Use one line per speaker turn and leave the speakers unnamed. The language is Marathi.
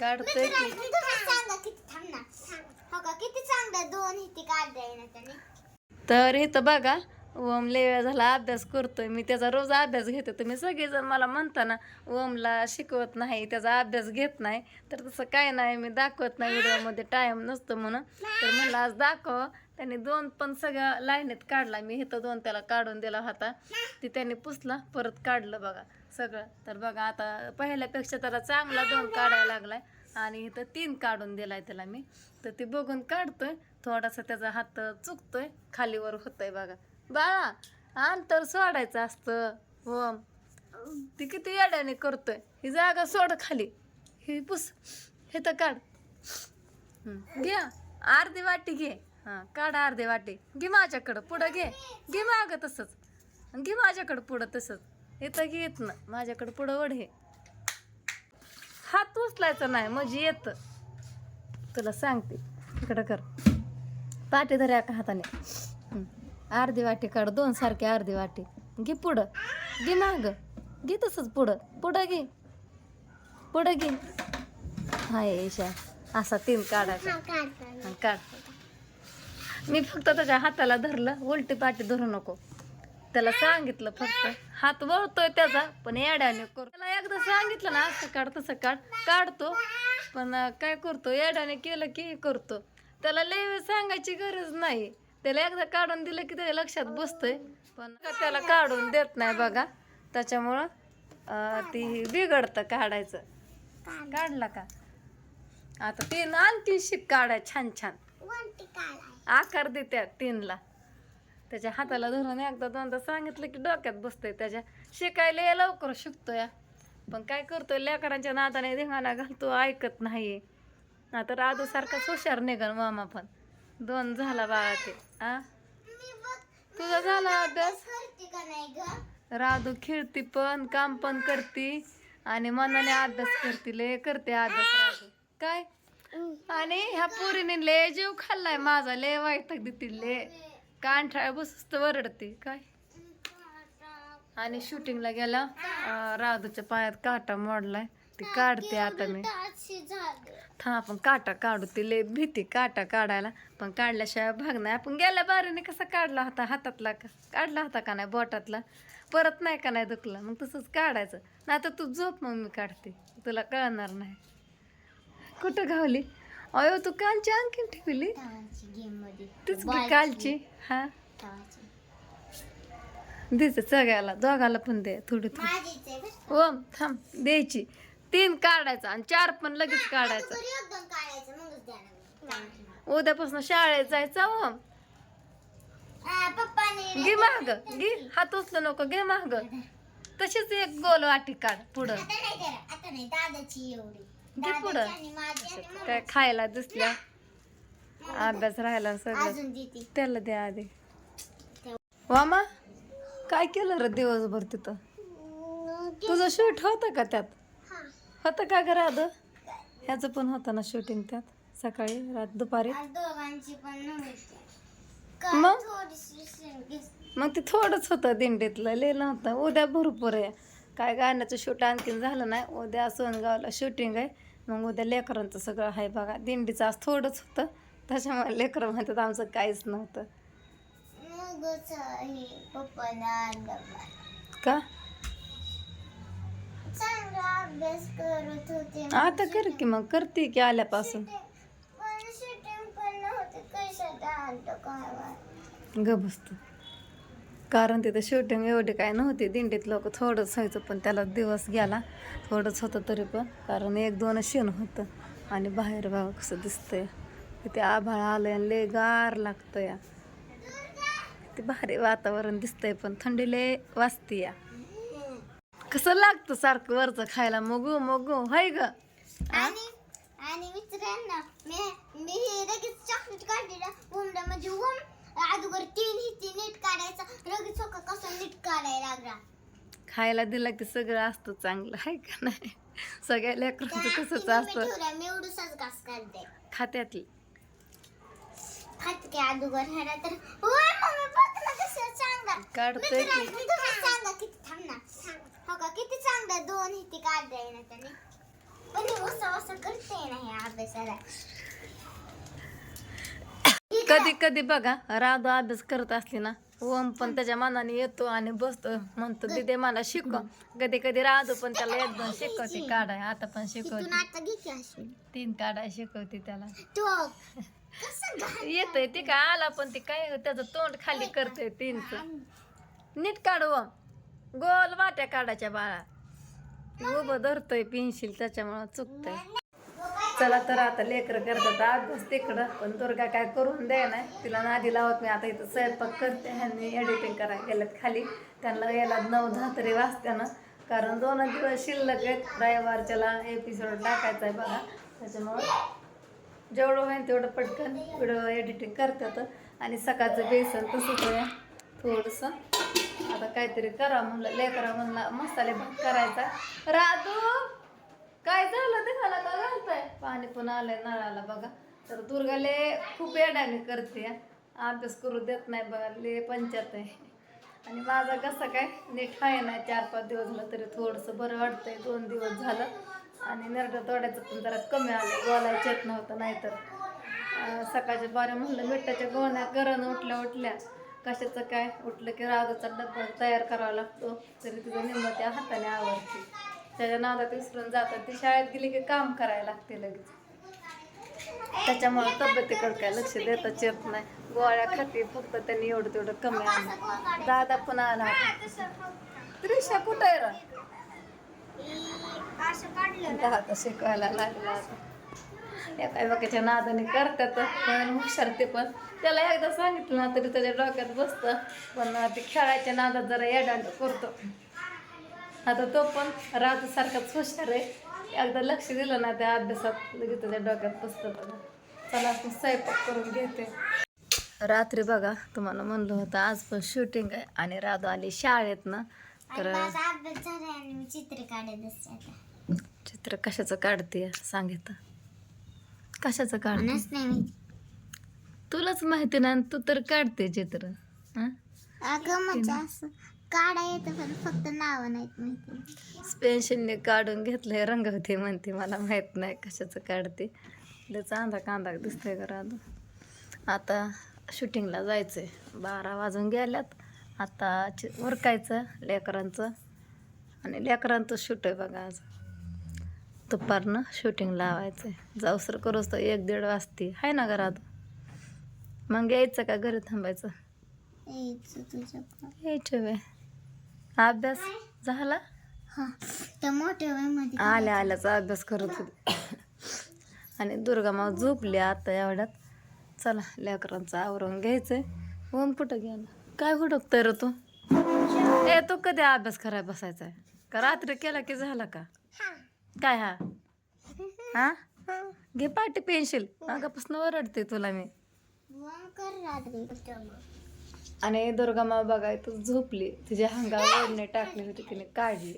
काढतोय की.
हो
तर इथं बघा ओम लय वेळ झाला अभ्यास करतोय. मी त्याचा रोज अभ्यास घेते. तुम्ही सगळेजण मला म्हणता ना ओमला शिकवत नाही त्याचा अभ्यास घेत नाही. तर तसं काय नाही मी दाखवत नाही व्हिडिओमध्ये टाईम नसतो म्हणून. तर म्हणलं आज दाखव. त्यांनी दोन पण सगळ्या लाईनीत काढला. मी इथं दोन त्याला काढून दिला होता. ती त्यांनी पुसला परत काढलं बघा. सगळं. तर बघा आता पहिल्यापेक्षा त्याला चांगला दोन काढायला लागलाय. आणि इथं तीन काढून दिलाय त्याला मी. तर ते बघून काढतोय. थोडासा त्याचा हात चुकतोय. खालीवर होतोय बघा. बाळा अंतर सोडायचं असतं. हो. ती किती येड्याने करतोय. ही जागा सोड खाली. ही पुस. हे तर काढ. घ्या अर्धी वाटी घे. हां काढा अर्धी वाटी. घे माझ्याकडं. पुढं घे. घे मागं तसंच. घे माझ्याकडं पुढं तसंच. इथं घे येत ना माझ्याकडं पुढं वड हे. हात उचलायचा नाही म्हणजे येतं. तुला सांगते. इकडं कर. पाठी धर एका हाताने. अर्धी वाटी काढ दोन सारखे अर्धी वाटी. घे पुढं. घे माग. घे तसंच पुढं. पुढं घे. पुढं घे. हाय ईशा असा तीन काढायचा. काढ. मी फक्त त्याच्या हाताला धरलं. उलटी पाठी धरू नको. त्याला सांगितलं फक्त. हात वळतोय त्याचा पण येड्याने करतो त्याला एकदा सांगितलं ना असं काढ तसं काढ. काढतो पण काय करतो? येड्याने केलं की करतो. त्याला लय सांगायची गरज नाही. त्याला एकदा काढून दिलं की त्याच्या लक्षात बसतोय. पण त्याला काढून देत नाही बघा. त्याच्यामुळं ती बिघडतं काढायचं. काढला का? आता तीन आणखी शिक काढाय छान छान. आकार देत्या तीनला. त्याच्या हाताला धरून एकदा दोनदा सांगितलं की डोक्यात बसतंय त्याच्या शिकायला लवकर शिकतो या पण काय करतोय लेकरांच्या नादाने धिंगाणा घालतो ऐकत नाही आता राधूसारखाच हुशार निघल मामा पण. दोन झाला बाळा ते आ? तुझा झाला अभ्यास? राधू खेळती पण काम पण करती आणि मनाने अभ्यास करते लय करते अभ्यास राधू. काय? आणि ह्या पोरीने लय जीव खाल्लाय माझा लय वाईट देतील लय. कांठाळ बसत वरडते. काय? आणि शूटिंगला गेला. राधूच्या पायात काटा मोडलाय. ती काढते आता मी. हा आपण काटा काढू. ती लय भीती काटा काढायला. पण काढल्याशिवाय भाग नाही. आपण गेल्या बारीने कसा काढला होता? हातातला का? काढला होता का नाही? बोटातला. परत नाही का नाही दुखला? मग तसंच काढायचं. नाही तर तू झोप मग मी काढते. तुला कळणार नाही. कुठं घावली? अयो तू कालची आणखीन ठेवली? तीच की कालची हा. दिस सगळ्याला दोघाला पण दे थोडी थोडी. ओम थांब द्यायची. तीन काढायचं आणि चार पण लगेच काढायचं. उद्यापासून शाळेत जायचं ओम
पप्पाने
घे माग घे. हात उचलू नको घे माग. तशीच एक गोल वाटी काढ पुढं.
दादाची एवढी.
घे पुढं. काय खायला दिसल्या? अभ्यास राहिला सगळं. त्याला द्या आधी. वामा काय केलं रे दिवसभर तिथं? तुझं शूट होतं का त्यात?
हा.
होतं का घरा आध ह्याचं पण होतं ना शूटिंग त्यात सकाळी रात दुपारी? मग? मग ते थोडंच होतं दिंडीतलं लिहिलं होतं उद्या भरपूर आहे. काय गाण्याचं शूट आणखीन झालं नाही. उद्या सोनगावला शूटिंग आहे. मग उद्या लेकरांचं सगळं आहे बघा. दिंडीचं आज थोडंच होतं. त्याच्यामुळे लेकरं म्हणतात आमचं काहीच नव्हतं. का?
चांगला अभ्यास करत होते.
आता कर की मग. करते की आल्यापासून. ग बसतो कारण तिथं शूटिंग एवढी काय नव्हती. दिंडीत लोक थोडंच व्हायचं पण त्याला दिवस गेला. थोडंच होतं तरी पण कारण एक दोन शेण होतं. आणि बाहेर बाबा कसं दिसतंय. तिथे आभाळ आलंय आणि लय गार लागतं या ते भारी वातावरण दिसतंय पण थंडी लय वाजते या. कसं लागतं सारखं वरचं खायला? मगू मगू. हाय ग.
आणि मित्रांना मी मी हे लगेच चॉकलेट काढलेलं. म्हणजे उम अगोदर तीन हिची नीट काढायचा. लगेच सोका कसं नीट काढायला लागला.
खायला दिलं की सगळं असतं चांगलं आहे का नाही? सगळ्या लेकरांचं तसंच असतं.
मी एवढूसाच घास काढते.
खात्यातली.
खात की अगोदर ह्याला तर. ओय मम्मी बघ ना कसं सांगा
काढतोय की.
सांगा किती थांब ना. हो का किती चांगलं दोन हिती काढता येईना त्याने. पण हे वसा वसा करते अभ्यासाला.
कधी कधी बघा राधू अभ्यास करत असली ना ओम पण त्याच्या मनाने येतो आणि बसतो. म्हणतो तिथे मला शिकव. कधी कधी राधू पण त्याला एक दोन शिकवते काढाय. आता पण शिकवते. तीन काढाय शिकवते त्याला. येतोय ते काय आला पण ते काय त्याचं तोंड खाली करते तीनच. नीट काढव गोल वाट्या काढायच्या बाळा. उभं धरतोय पेन्सिल त्याच्यामुळं चुकतंय. चला तर आता लेकरं करतात अभ्यास तिकडं पण दुर्गा काय करून द्या नाही तिला नादी लावत मी आता इथं स्वयंपाक करते ह्यांनी एडिटिंग करायला गेल्यात खाली. त्यांना यायला नऊ दहा तरी वाजते ना. कारण दोन दिवस शिल्लक आहेत. रविवारच्याला एपिसोड टाकायचा आहे बघा. त्याच्यामुळं जेवढं होईल तेवढं पटकन व्हिडिओ एडिटिंग करतात. आणि सकाळचं बेसन तसंच आहे. थोडंसं आता काहीतरी करा म्हणलं. लेकरा म्हणला मसाले भात करायचा. राधू! काय झालं ते मला का घालताय? पाणी पण आलंय नळाला बघा. तर दुर्गाले खूप येड्याने करते. अभ्यास करू देत नाही बघा ले पंचायत आहे. आणि माझा कसं काय नीट आहे ना चार पाच दिवस झालं तरी थोडंसं बरं वाटतंय. दोन दिवस झालं आणि नरडं तोड्याचं पण जरा कमी आलं बोलायचं येत नव्हतं नाहीतर. सकाळच्या बारा म्हणलं मिठाच्या गोण्या गरण उठल्या उठल्या. कशाचं काय? उठलं की राजाचा डब्बा तयार करावा लागतो. तरी तुझं निम्म हाताने आवडते. त्याच्या नादात विसरून जातात. ती शाळेत गेली की काम करायला लागते लगेच. त्याच्यामुळे तब्येतीकडे काय लक्ष देताच येत नाही. गोळ्या खाते फक्त त्यांनी एवढं तेवढं कमी आलं दादा पण आला. होता. त्रिशा कुठं आहे रा? दादा शिकवायला लागला एका एकाच्या नादाने करतात. पण हुशार ते पण. त्याला एकदा सांगितलं ना तरी त्याच्या डोक्यात बसतं. पण ते खेळायच्या नादात जरा येडांड करतो. आता तो पण राहतो सारखाच हुशार आहे एकदा लक्ष दिलं ना त्या अभ्यासात लगेच त्याच्या डोक्यात बसतं बघा. चला आपण स्वयंपाक करून घेते. रात्री बघा तुम्हाला म्हणलं होतं आज पण शूटिंग आहे आणि राधू आली शाळेत ना. तर
चित्र काढत
कशाचं काढते सांगितलं कशाचं
मी
तुलाच माहिती ना तू तर काढते चित्र?
अगं म्हणजे असं काढा येतं पण फक्त नावं नाहीत माहिती.
पेन्शिलने काढून घेतलंय रंगवते म्हणते मला माहीत नाही कशाचं काढते. लय चांदा कांदा दिसतंय का राधू आता शूटिंगला जायचंय. बारा वाजून गेल्यात. आता उरकायचं लेकरांचं. आणि लेकरांचं शूट आहे बघा आज. दुपारनं शूटिंग लावायचं आहे जाऊसर करूच तर एक दीड वाजते. आहे ना घरात मग यायचं का घरी थांबायचं?
यायचं.
यायचं वे अभ्यास झाला?
हा. त्या मोठ्या वयमध्ये
आल्या आल्याचा अभ्यास करत होते. आणि दुर्गा माव झोपली आता एवढ्यात. चला लेकरांचं आवरून घ्यायचंय. ओम कुठं गेला? काय हुडकतोय रे तू? ए तू कधी अभ्यास करायला बसायचा आहे का रात्री केला की झाला का? काय हा? हा? घे पाटी पेन्सिल. मागापासून ओरडते तुला मी.
कर रात्री
आणि दुर्गा माव बघाय तू झोपली. तिच्या अंगावर ओढणे टाकली होती तिने काढली.